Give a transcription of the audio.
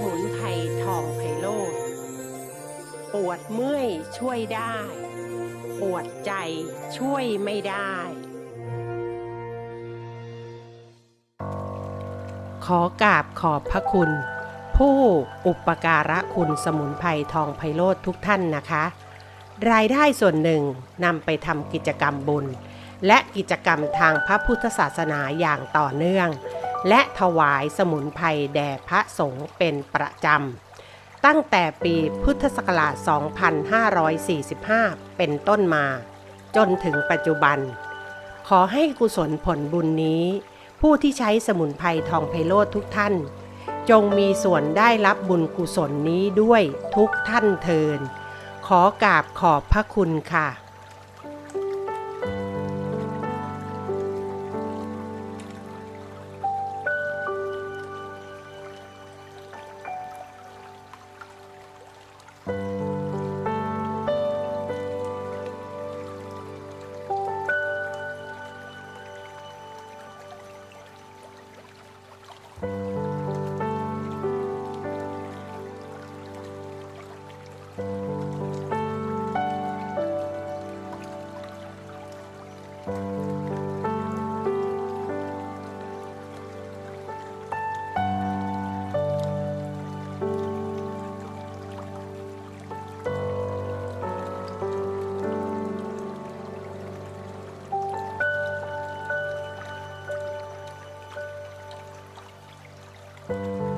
มุนไพรทองไพโรธปวดเมื่อยช่วยได้ ปวดใจช่วยไม่ได้ ขอกราบขอบพระคุณ ผู้อุปการะคุณสมุนไพรทองไพโรธทุกท่านนะคะ รายได้ส่วนหนึ่งนำไปทำกิจกรรมบุญ และกิจกรรมทางพระพุทธศาสนาอย่างต่อเนื่อง และถวายสมุนไพรแด่พระสงฆ์เป็นประจำ ตั้งแต่ปีพุทธศักราช 2545 เป็นต้นมา จนถึงปัจจุบัน ขอให้กุศลผลบุญนี้ ผู้ที่ใช้สมุนไพรทองไพโรธทุกท่าน จงมีส่วนได้รับบุญกุศลนี้ด้วยทุกท่านเทินขอกราบขอบพระคุณค่ะ ข